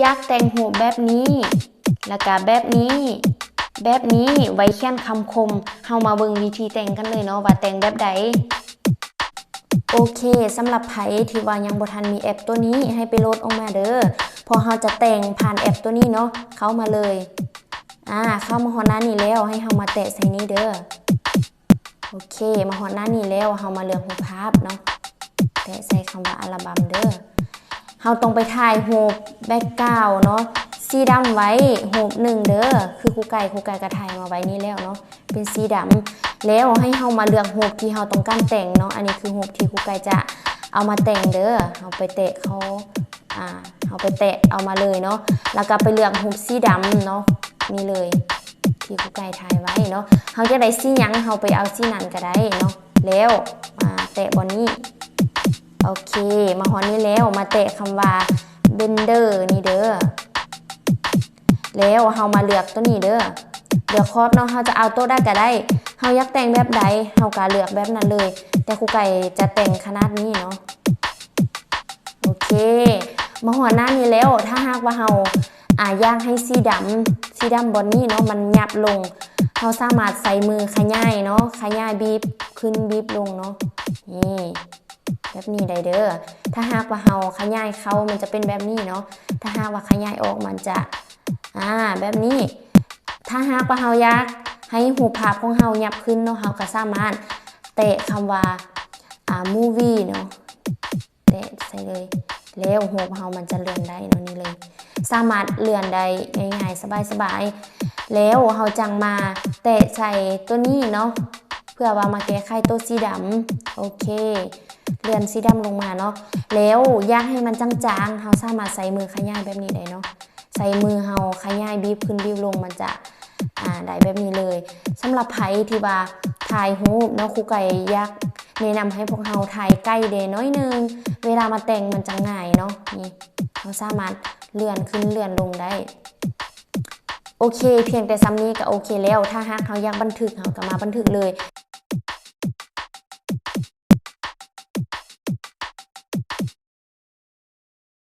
อยากแต่งหูแบบนี้ แล้วก็แบบนี้ แบบนี้ไว้เขียนคำคมเฮามาเบิ่งวิธีแต่งกันเลยเนาะว่าแต่งแบบใดโอเคสำหรับไผที่ว่ายังบ่ทันมีแอปตัวนี้ให้ไปโหลดออกมาเด้อพอเฮาจะแต่งผ่านแอปตัวนี้เนาะเข้ามาเลยอ่าเข้ามาฮอหน้านี้แล้วให้เฮามาแตะใส่นี้เด้อโอเค มาฮอหน้านี้แล้วเฮามาเลือกรูปภาพเนาะแตะใส่คำว่าอัลบั้มเด้อ เฮาต้องไปถ่ายรูปแบ็กกราวเนาะสีดำไว้รูปหนึ่งเด้อคือครูไก่ครูไก่ก็ถ่ายมาไว้นี่แล้วเนาะเป็นสีดำแล้วให้เฮามาเลือกรูปที่เฮาต้องการแต่งเนาะอันนี้คือรูปที่ครูไก่จะเอามาแต่งเด้อเฮาไปแตะเขาอ่าเฮาไปแตะเอามาเลยเนาะแล้วก็ไปเลือกรูปสีดำเนาะนี่เลยที่ครูไก่ถ่ายไว้เนาะเฮาจะได้สียังเฮาไปเอาสีนั้นก็ได้เนาะแล้วมาแตะบนนี้ โอเค มาฮอนนี้แล้วมาแตะคำว่าเบนเดอร์นี่เด้อแล้วเฮามาเลือกตัวนี้เด้อเลือกครอบเนาะเฮาจะเอาตัวได้ก็ได้เฮาอยากแต่งแบบใดเฮาก็เลือกแบบนั้นเลย แต่ครูไก่จะแต่งขนาดนี้เนาะโอเคมาหัวหน้านี้แล้ว ถ้าหากว่าเฮาอ่าอยากให้สีดำสีดำบอนนี้เนาะมันหยับลงเฮาสามารถใส่มือขยายเนาะขยายบีบขึ้นบีบลงเนาะนี่ แบบนี้ได้เด้อ ถ้าหากว่าเฮาขยายเขามันจะเป็นแบบนี้เนาะ ถ้าหากว่าขยายออกมันจะ อ่า แบบนี้ ถ้าหากว่าเฮาอยากให้หูภาพของเฮายับขึ้นเนาะ เฮาก็สามารถเตะคำว่า อ่า movie เนาะ เตะใส่เลย แล้วหูเฮามันจะเลื่อนได้เนาะนี่เลย สามารถเลื่อนได้ง่ายๆสบายๆ แล้วเฮาจังมาเตะใส่ตัวนี้เนาะ เพื่อว่ามาแก้ไขตัวสีดำโอเค เลื่อนสีดำลงมาเนาะแล้วอยากให้มันจางๆเฮาสามารถใส่มือขยายแบบนี้ได้เนาะใส่มือเฮาขยายบีบขึ้นบีบลงมันจะอ่าได้แบบนี้เลยสำหรับไผที่ว่าถ่ายรูปเนาะครูไก่อยากแนะนำให้พวกเฮาถ่ายใกล้เดน้อยนึง เวลามาแต่งมันจะง่ายเนาะนี่เราสามารถเลื่อนขึ้นเลื่อนลงได้โอเค เพียงแต่ซ้ำนี้ก็โอเคแล้ว ถ้าหากเขาอยากบันทึกเขาก็มาบันทึกเลย